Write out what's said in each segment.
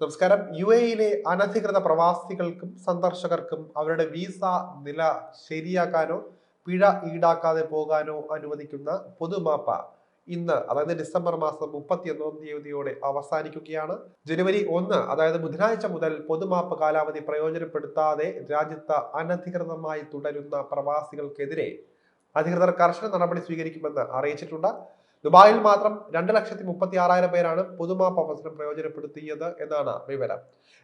നമസ്കാരം. യു എയിലെ അനധികൃത പ്രവാസികൾക്കും സന്ദർശകർക്കും അവരുടെ വിസ നില ശരിയാക്കാനോ പിഴ ഈടാക്കാതെ പോകാനോ അനുവദിക്കുന്ന പൊതുമാപ്പ ഇന്ന് അതായത് ഡിസംബർ മാസം മുപ്പത്തിയൊന്നാം തീയതിയോടെ അവസാനിക്കുകയാണ്. ജനുവരി ഒന്ന് അതായത് ബുധനാഴ്ച മുതൽ പൊതുമാപ്പ് കാലാവധി പ്രയോജനപ്പെടുത്താതെ രാജ്യത്ത് അനധികൃതമായി തുടരുന്ന പ്രവാസികൾക്കെതിരെ അധികൃതർ കർശന നടപടി സ്വീകരിക്കുമെന്ന് അറിയിച്ചിട്ടുണ്ട്. ദുബായിൽ മാത്രം രണ്ട് ലക്ഷത്തി മുപ്പത്തി ആറായിരം പേരാണ് പൊതുമാപ്പ് അവസരം പ്രയോജനപ്പെടുത്തിയത് എന്നാണ് വിവരം.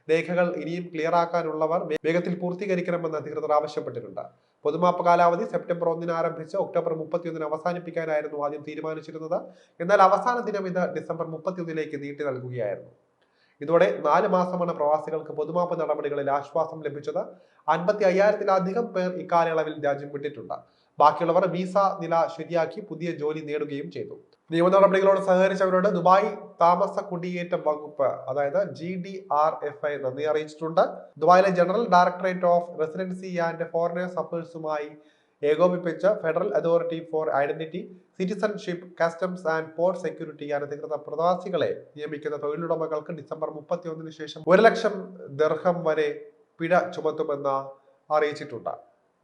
രേഖകൾ ഇനിയും ക്ലിയർ ആക്കാനുള്ളവർ വേഗത്തിൽ പൂർത്തീകരിക്കണമെന്ന് അധികൃതർ ആവശ്യപ്പെട്ടിട്ടുണ്ട്. പൊതുമാപ്പ് കാലാവധി സെപ്റ്റംബർ ഒന്നിന് ആരംഭിച്ച് ഒക്ടോബർ മുപ്പത്തിയൊന്നിന് അവസാനിപ്പിക്കാനായിരുന്നു ആദ്യം തീരുമാനിച്ചിരുന്നത്. എന്നാൽ അവസാന ദിനം ഇത് ഡിസംബർ മുപ്പത്തിയൊന്നിലേക്ക് നീട്ടി നൽകുകയായിരുന്നു. ഇതോടെ നാല് മാസമാണ് പ്രവാസികൾക്ക് പൊതുമാപ്പ് നടപടികളിൽ ആശ്വാസം ലഭിച്ചത്. അൻപത്തി അയ്യായിരത്തിലധികം പേർ ഇക്കാലയളവിൽ രാജ്യം വിട്ടിട്ടുണ്ട്. ബാക്കിയുള്ളവർ വിസ നില ശരിയാക്കി പുതിയ ജോലി നേടുകയും ചെയ്തു. നിയമ നടപടികളോട് സഹകരിച്ചവരോട് ദുബായ് താമസ കുടിയേറ്റ വകുപ്പ് അതായത് G D R F I നന്ദി അറിയിച്ചിട്ടുണ്ട്. ദുബായിലെ general directorate of residency and foreigners അഫയേഴ്സുമായി ഏകോപിപ്പിച്ച് federal authority for identity citizenship customs and port security അനധികൃത പ്രവാസികളെ നിയമിക്കുന്ന തൊഴിലുടമകൾക്ക് ഡിസംബർ മുപ്പത്തി ഒന്നിന് ശേഷം ഒരു ലക്ഷം ദർഹം വരെ പിഴ ചുമത്തുമെന്ന് അറിയിച്ചിട്ടുണ്ട്.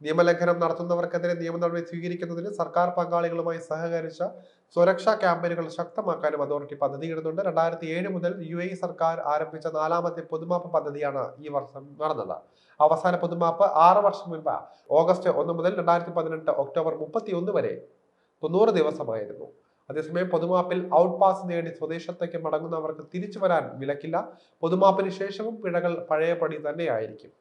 നിയമലംഘനം നടത്തുന്നവർക്കെതിരെ നിയമ നടപടി സ്വീകരിക്കുന്നതിന് സർക്കാർ പങ്കാളികളുമായി സഹകരിച്ച സുരക്ഷാ ക്യാമ്പയിനുകൾ ശക്തമാക്കാനും അതോറിറ്റി പദ്ധതിയിടുന്നുണ്ട്. രണ്ടായിരത്തി ഏഴ് മുതൽ യു എ സർക്കാർ ആരംഭിച്ച നാലാമത്തെ പൊതുമാപ്പ് പദ്ധതിയാണ് ഈ വർഷം നടന്നത്. അവസാന പൊതുമാപ്പ് ആറ് വർഷം മുൻപ് ഓഗസ്റ്റ് ഒന്ന് മുതൽ രണ്ടായിരത്തി പതിനെട്ട് ഒക്ടോബർ മുപ്പത്തി ഒന്ന് വരെ തൊണ്ണൂറ് ദിവസമായിരുന്നു. അതേസമയം പൊതുമാപ്പിൽ ഔട്ട് പാസ് നേടി സ്വദേശത്തേക്ക് മടങ്ങുന്നവർക്ക് തിരിച്ചു വരാൻ വിലക്കില്ല. പൊതുമാപ്പിന് ശേഷവും പിഴകൾ പഴയപടി തന്നെയായിരിക്കും.